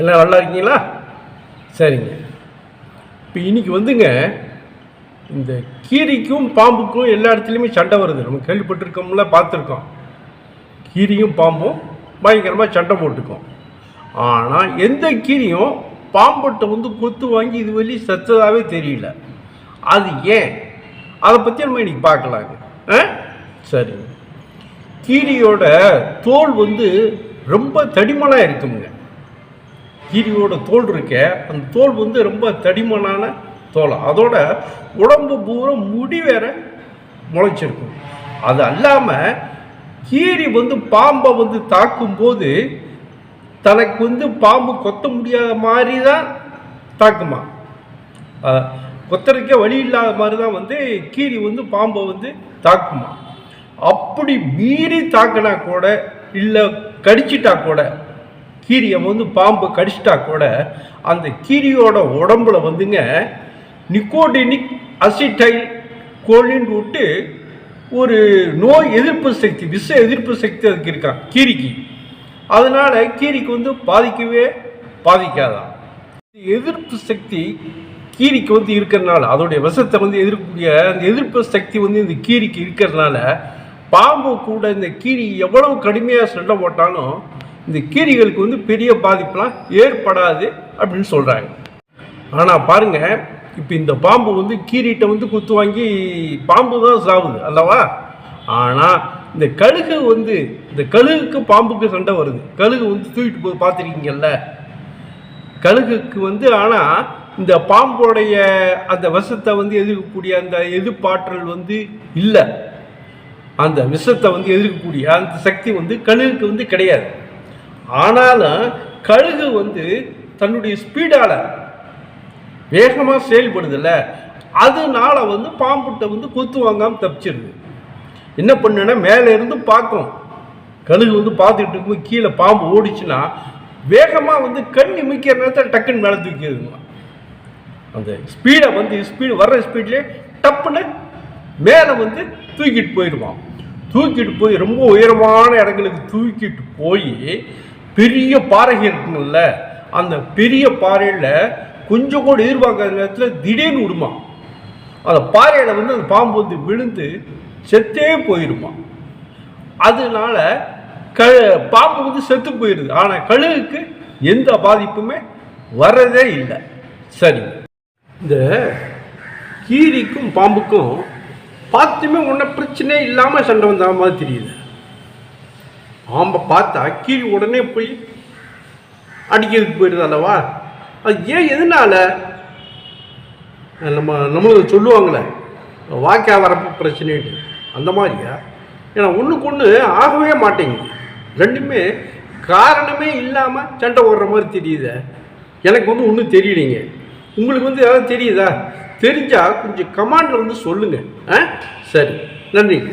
எல்லாம் நல்லா இருக்கீங்களா? சரிங்க. இப்போ இன்றைக்கி வந்துங்க இந்த கீரிக்கும் பாம்புக்கும் எல்லா இடத்துலையுமே சண்டை வருது. நம்ம கேள்விப்பட்டிருக்கோம்ல பார்த்துருக்கோம். கீரியும் பாம்பும் பயங்கரமாக சண்டை போட்டுக்கும். ஆனால் எந்த கீரியும் பாம்பட்டை வந்து கொத்து வாங்கி இது வழி செத்ததாகவே தெரியல. அது ஏன்? அதை பற்றி நம்ம இன்னைக்கு பார்க்கலாங்க. ஆ? சரிங்க. கீரியோட தோல் வந்து ரொம்ப தடிமனாக இருக்குங்க. கீரியோட தோல் இருக்கே அந்த தோல் வந்து ரொம்ப தடிமனான தோல். அதோட உடம்பு பூரா முடி வேற முளைச்சிருக்கும். அது அல்லாமல் கீரி வந்து பாம்பை வந்து தாக்கும்போது தனக்கு வந்து பாம்பு கொத்த முடியாத மாதிரி தான் தாக்குமா அஹ், வழி இல்லாத மாதிரி தான் வந்து கீரி வந்து பாம்பை வந்து தாக்குமா? அப்படி மீறி தாக்கினா கூட இல்லை கடிச்சிட்டா கூட கீரியை வந்து பாம்பு கடிச்சிட்டா கூட அந்த கீரியோட உடம்புல வந்துங்க நிக்கோடினிக் அசிட்டைல் கோழின்னு விட்டு ஒரு நோய் எதிர்ப்பு சக்தி விஷ எதிர்ப்பு சக்தி அதுக்கு இருக்கான் கீரிக்கு. அதனால கீரிக்கு வந்து பாதிக்கவே பாதிக்காதான் எதிர்ப்பு சக்தி கீரிக்கு வந்து இருக்கிறதுனால அதோடைய விஷத்தை வந்து எதிர்க்கக்கூடிய அந்த எதிர்ப்பு சக்தி வந்து இந்த கீரிக்கு இருக்கிறதுனால பாம்பு கூட இந்த கீரி எவ்வளவு கடுமையாக சண்டை போட்டாலும் இந்த கீரிகளுக்கு வந்து பெரிய பாதிப்புலாம் ஏற்படாது அப்படின்னு சொல்கிறாங்க ஆனால் பாருங்கள் இப்போ இந்த பாம்பு வந்து கீரிட்ட வந்து குத்து வாங்கி பாம்பு தான் சாகுது அல்லவா? ஆனால் இந்த கழுகு வந்து இந்த கழுகுக்கு பாம்புக்கு சண்டை வருது. கழுகு வந்து தூக்கிட்டு போய் பார்த்துருக்கீங்கல்ல? கழுகுக்கு வந்து ஆனால் இந்த பாம்போடைய அந்த விஷத்தை வந்து எதிர்க்கக்கூடிய அந்த எதிர்ப்பாற்றல் வந்து இல்லை. அந்த விஷத்தை வந்து எதிர்க்கக்கூடிய அந்த சக்தி வந்து கழுகுக்கு வந்து கிடையாது. ஆனாலும் கழுகு வந்து தன்னுடைய ஸ்பீடால் வேகமாக செயல்படுதில்ல. அதனால வந்து பாம்புட்ட வந்து கொத்து வாங்காமல் தப்பிச்சிருது. என்ன பண்ணுன்னா மேலே இருந்து பார்க்கும். கழுகு வந்து பார்த்துக்கிட்டு இருக்கும்போது கீழே பாம்பு ஓடிச்சுன்னா வேகமாக வந்து கண் இமைக்கிற நேரத்தில் டக்குன்னு மேலே தூக்கிடுதுங்க அந்த ஸ்பீடை வந்து ஸ்பீடு வர்ற ஸ்பீட்லேயே டப்புன்னு மேலே வந்து தூக்கிட்டு போயிடுவான் தூக்கிட்டு போய் ரொம்ப உயரமான இடங்களுக்கு தூக்கிட்டு போய் பெரிய பாறைகள் இருக்குங்கல்ல அந்த பெரிய பாறையில் கொஞ்சம் கூட எதிர்பார்க்காத நேரத்தில் திடீர்னு விடுமா. அந்த பாறையில் வந்து அந்த பாம்பு வந்து விழுந்து செத்தே போயிருமா. அதனால க பாம்பு வந்து செத்து போயிடுது ஆனால் கழுகுக்கு எந்த பாதிப்புமே வர்றதே இல்லை. சரி. இந்த கீரிக்கும் பாம்புக்கும் பார்த்துமே ஒன்றும் பிரச்சனையே இல்லாமல் சண்டை வந்த மாதிரி தெரியுது. பாம்பை பார்த்தா அக்கீழ் உடனே போய் அடிக்கிறதுக்கு போயிடுது அல்லவா அது ஏன் எதனால? நம்ம நம்மளுக்கு சொல்லுவாங்களே வாக்கா வரப்பு பிரச்சனைட்டு அந்த மாதிரியா? ஏன்னா ஒன்றுக்கு ஒன்று ஆகவே மாட்டேங்குது. ரெண்டுமே காரணமே இல்லாமல் சண்டை ஓடுற மாதிரி தெரியுது. எனக்கு வந்து ஒன்றும் தெரியலைங்க. உங்களுக்கு வந்து ஏதாவது தெரியுதா? தெரிஞ்சால் கொஞ்சம் கமாண்டில் வந்து சொல்லுங்கள் ஆ? சரி. நன்றிங்க